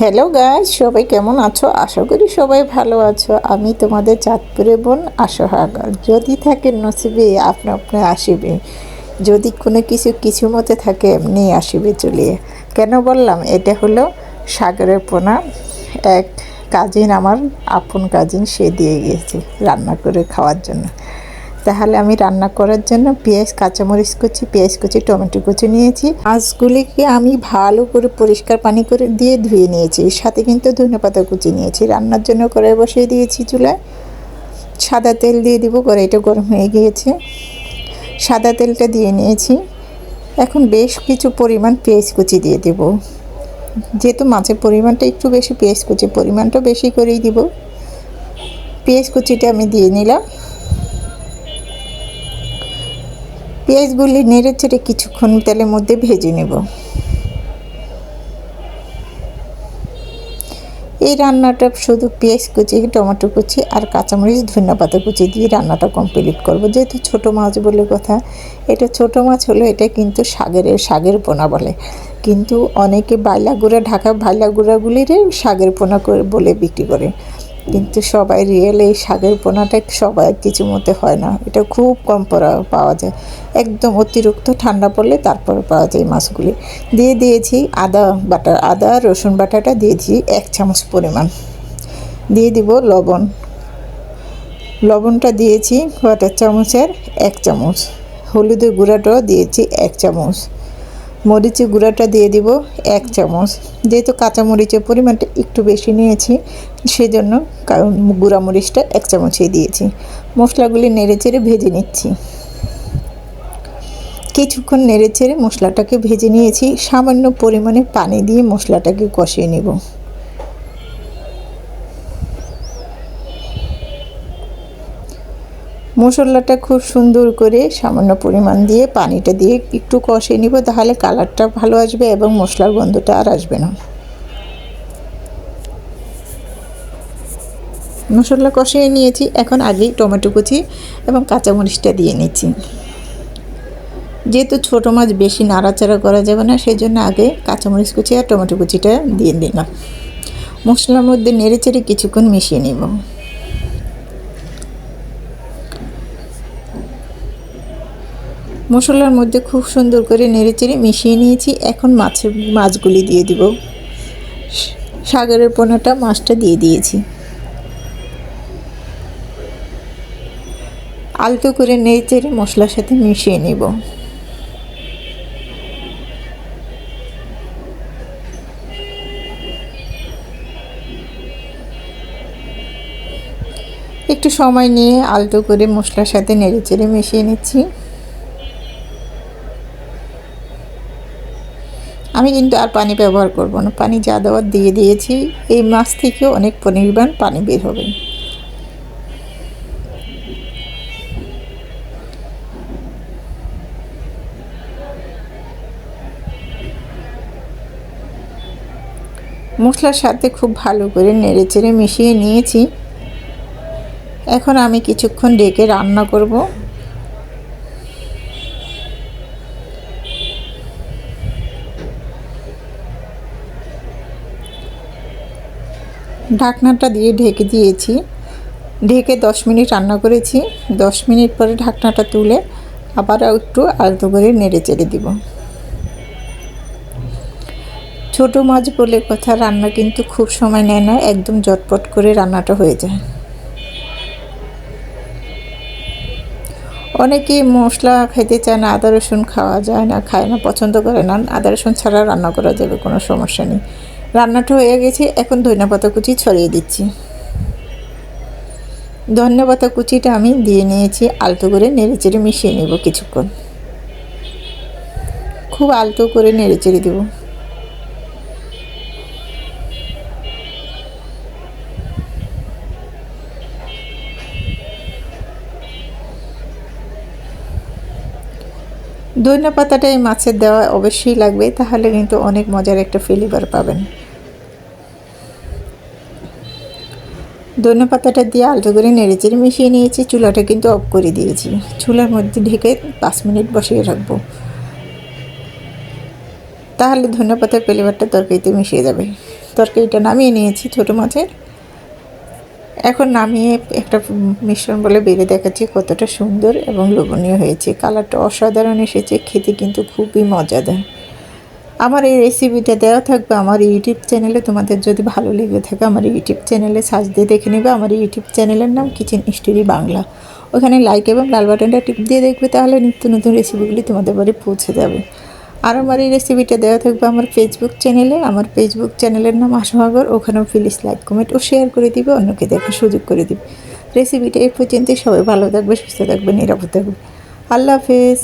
Hello guys সবাই কেমন আছো? আশা করি সবাই ভালো আছো। আমি তোমাদের চাঁদপুরে বোন আশাহাগার যদি থাকে নসিবে, আপনা আপনি আসিবে। যদি কোনো কিছু কিছু মতে থাকে, এমনি আসিবে চলিয়ে। কেন বললাম? এটা হলো সাগরের পোনা। এক কাজিন, আমার আপন কাজিন, সে দিয়ে গিয়েছে রান্না করে খাওয়ার জন্য। তাহলে আমি রান্না করার জন্য পেঁয়াজ, কাঁচামরিচ কুচি, পেঁয়াজ কুচি, টমেটো কুচি নিয়েছি। মাছগুলিকে আমি ভালো করে পরিষ্কার পানি করে দিয়ে ধুয়ে নিয়েছি। সাথে কিন্তু ধনেপাতা কুচি নিয়েছি। রান্নার জন্য কড়াই বসিয়ে দিয়েছি চুলায়। সাদা তেল দিয়ে দিব কড়াইটা গরম হয়ে গিয়েছে। সাদা তেলটা দিয়ে নিয়েছি। এখন বেশ কিছু পরিমাণ পেঁয়াজ কুচি দিয়ে দেব। যেহেতু মাছের পরিমাণটা একটু বেশি, পেঁয়াজ কুচি পরিমাণটা বেশি করেই দিব। পেঁয়াজ কুচিটা আমি দিয়ে নিলাম। পেঁয়াজগুলি নেড়ে চেড়ে কিছুক্ষণ তেলের মধ্যে ভেজে নেব। এই রান্নাটা শুধু পেঁয়াজ কুচি, টমেটো কুচি আর কাঁচামরিচ ধনিয়া পাতা কুচি দিয়ে রান্নাটা কমপ্লিট করব। যেহেতু ছোট মাছ বলে কথা, এটা ছোট মাছ হলো এটা কিন্তু শাগের শাগের পোনা বলে। কিন্তু অনেকে বাইলা গুঁড়া ঢাকা বাইলা গুঁড়াগুলিরে শাগের পোনা করে বলে বিক্রি করে। কিন্তু সবাই রিয়েল এই শাকের পোনাটা সবাই কিছু মতে হয় না। এটা খুব কম পাওয়া যায়। একদম অতিরিক্ত ঠান্ডা পড়লে তারপরে পাওয়া যায় মাছগুলি। দিয়ে দিয়েছি আদা বাটা আদা, রসুন বাটাটা দিয়েছি এক চামচ পরিমাণ। দিয়ে দিব লবণ। লবণটা দিয়েছি কোয়াটার চামচের এক চামচ। হলুদের গুঁড়াটাও দিয়েছি এক চামচ। মরিচের গুঁড়াটা দিয়ে দিব এক চামচ। যেহেতু কাঁচা মরিচের পরিমাণটা একটু বেশি নিয়েছি, সেজন্য কারণ গুঁড়া মরিচটা এক চামচই দিয়েছি। মশলাগুলি নেড়ে চেড়ে ভেজে নিচ্ছি। কিছুক্ষণ নেড়ে চেড়ে মশলাটাকে ভেজে নিয়েছি। সামান্য পরিমাণে পানি দিয়ে মশলাটাকে কষিয়ে নেব। মশলাটা খুব সুন্দর করে সামান্য পরিমাণ দিয়ে পানিটা দিয়ে একটু কষিয়ে নিব, তাহলে কালারটা ভালো আসবে এবং মশলার গন্ধটা আর আসবে না। মশলা কষিয়ে নিয়েছি, এখন আগেই টমেটো কুচি এবং কাঁচামরিচটা দিয়ে নিচ্ছি। যেহেতু ছোটো মাছ বেশি নাড়াচাড়া করা যাবে না সেই জন্য আগে কাঁচামরিচ কুচি আর টমেটো কুচিটা দিয়ে দিলাম। মশলার মধ্যে নেড়ে চেড়ে কিছুক্ষণ মিশিয়ে নেব। মশলার মধ্যে খুব সুন্দর করে নেড়েচেড়ে মিশিয়ে নিয়েছি। এখন মাছের মাছগুলি দিয়ে দিব। সাগরের পোনাটা মাছটা দিয়ে দিয়েছি। আলতো করে নেড়েচেড়ে মশলার সাথে মিশিয়ে নেব। একটু সময় নিয়ে আলতো করে মশলার সাথে নেড়েচেড়ে মিশিয়ে নিচ্ছি। আমি কিন্তু আর পানি ব্যবহার করব না। পানি যা দেওয়ার দিয়ে দিয়েছি, এই মাছ থেকে অনেক পরিমাণ পানি বের হবে। মশলার সাথে খুব ভালো করে নেড়ে চেড়ে মিশিয়ে নিয়েছি। এখন আমি কিছুক্ষণ ডেকে রান্না করব। ঢাকনাটা দিয়ে ঢেকে দিয়েছি। ঢেকে দশ মিনিট রান্না করেছি। দশ মিনিট পরে ঢাকনাটা তুলে আবার একটু আলতো করে নেড়ে চেড়ে দিব। ছোটো মাছ বলে কথা, রান্না কিন্তু খুব সময় নেয় না, একদম জটপট করে রান্নাটা হয়ে যায়। অনেকে মশলা খেতে চায় না, আদা রসুন খাওয়া যায় না, খায় না, পছন্দ করে না। আদা রসুন ছাড়া রান্না করা যাবে, কোনো সমস্যা নেই। রান্নাটা হয়ে গেছে, এখন ধনেপাতা কুচি ছড়িয়ে দিচ্ছি। ধন্যপাতা কুচিটা আমি দিয়ে নিয়েছি, আলতো করে নেড়ে চেড়ে মিশিয়ে নেব কিছুক্ষণ। খুব আলতো করে নেড়ে চেড়ে দেবো। ধনিয়া পাতাটা এই মাছের দেওয়া অবশ্যই লাগবে, তাহলে কিন্তু অনেক মজার একটা ফ্লেভার পাবেন। ধনে পাতাটা দিয়ে আলতো করে নেড়েচেড়ে মিশিয়ে নিয়েছি। চুলাটা কিন্তু অফ করে দিয়েছি। চুলার মধ্যে ঢেকে পাঁচ মিনিট বসিয়ে রাখব। তাহলে ধনে পাতার ফ্লেভারটা তরকারিতে মিশিয়ে যাবে। তরকারিটা নামিয়ে নিয়েছি ছোটো মাছের। এখন নামিয়ে একটা মিশ্রণ বলে বেড়ে দেখাচ্ছি কতটা সুন্দর এবং লোভনীয় হয়েছে। কালারটা অসাধারণ এসেছে, খেতে কিন্তু খুবই মজাদার। আমার এই রেসিপিটা দেওয়া থাকবে আমার ইউটিউব চ্যানেলে তোমাদের যদি ভালো লেগে থাকে আমার ইউটিউব চ্যানেলে সার্চ দিয়ে দেখে নেবে। আমার ইউটিউব চ্যানেলের নাম কিচেন স্টোরি বাংলা ওখানে লাইক এবং লাল বাটনটা টিপ দিয়ে দেখবে, তাহলে নিত্য নতুন রেসিপিগুলি তোমাদের বাড়ি পৌঁছে যাবে। আর আমার এই রেসিপিটা দেওয়া থাকবে আমার ফেসবুক চ্যানেলে আমার ফেসবুক চ্যানেলের নাম আশাগর ওখানেও প্লিজ লাইক কমেন্ট ও শেয়ার করে দিবে, অন্যকে দেখার সুযোগ করে দিবে। রেসিপিটা এই পর্যন্তই। সবাই ভালো থাকবে, সুস্থ থাকবে, নিরাপদ থাকবে। আল্লাহ হাফেজ।